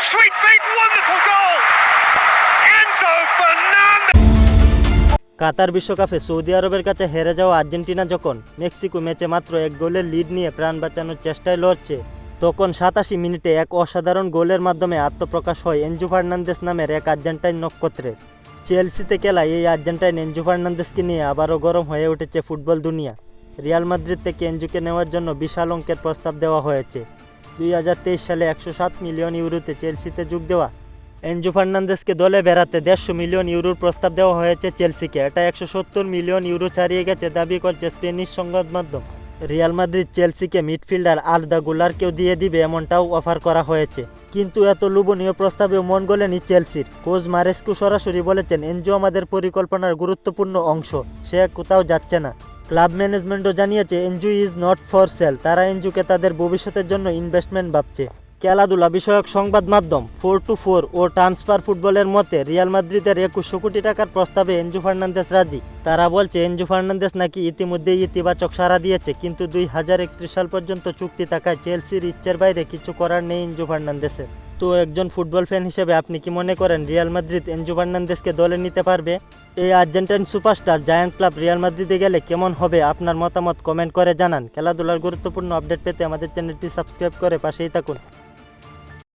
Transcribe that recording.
sweet feet, wonderful goal. Enzo Fernandez. কাতার বিশ্বকাপে Saudi আরবের কাছে হেরে যাওয়া আর্জেন্টিনা যখন মেক্সিকো ম্যাচে মাত্র এক গোলের লিড নিয়ে প্রাণ বাঁচানোর চেষ্টায় লড়ছে তখন সাতাশি মিনিটে এক অসাধারণ গোলের মাধ্যমে আত্মপ্রকাশ হয় এনজু ফার্নান্দেস নামের এক আর্জেন্টাইন নক্ষত্রের চেলসিতে খেলা এই আর্জেন্টাইন এনজু ফার্নান্দেসকে নিয়ে আবারও গরম হয়ে উঠেছে ফুটবল দুনিয়া রিয়াল মাদ্রিদ থেকে এনজুকে নেওয়ার জন্য বিশাল অঙ্কের প্রস্তাব দেওয়া হয়েছে দুই হাজার তেইশ সালে একশো সাত মিলিয়ন ইউরোতে চেলসিতে যোগ দেওয়া। এনজু ফার্নান্দেসকে দলে বেড়াতে দেড়শো মিলিয়ন ইউরোর প্রস্তাব দেওয়া হয়েছে চেলসিকে। এটা একশো সত্তর মিলিয়ন ইউরো ছাড়িয়ে গেছে দাবি করছে স্পেনিশ সংবাদ মাধ্যম। রিয়াল মাদ্রিদ চেলসিকে মিডফিল্ডার আর্দা গুলারকেও দিয়ে দিবে এমনটাও অফার করা হয়েছে। কিন্তু এত লোভনীয় প্রস্তাবেও মন গলেনি চেলসির। কোচ মারেস্কু সরাসরি বলেছেন এনজু আমাদের পরিকল্পনার গুরুত্বপূর্ণ অংশ, সে কোথাও যাচ্ছে না। ক্লাব ম্যানেজমেন্টও জানিয়েছে, Enzo is not for sale. তারা এনজুকে তাদের ভবিষ্যতের জন্য ইনভেস্টমেন্ট ভাবছে। খেলাধুলা বিষয়ক সংবাদ মাধ্যম ফোর টু ফোর ও ট্রান্সফার ফুটবলের মতে, রিয়াল মাদ্রিদের একুশশো কোটি টাকার প্রস্তাবে এনজু ফার্নান্দেস রাজি। তারা বলছে, এনজু ফার্নান্দেস নাকি ইতিমধ্যেই ইতিবাচক সাড়া দিয়েছে, কিন্তু দুই হাজার একত্রিশ সাল পর্যন্ত চুক্তি থাকায় চেলসির ইচ্ছের বাইরে কিছু করার নেই এনজু ফার্নান্দেসের তো একজন ফুটবল ফ্যান হিসেবে আপনি কি মনে করেন রিয়াল মাদ্রিদ এনজু ফার্নান্দেসকে দলে নিতে পারবে? এই Argentine superstar giant club Real মাদ্রিদে গেলে কেমন হবে? আপনার মতামত কমেন্ট করে জানান। খেলাধুলার গুরুত্বপূর্ণ আপডেট পেতে আমাদের চ্যানেলটি সাবস্ক্রাইব করে পাশেই থাকুন।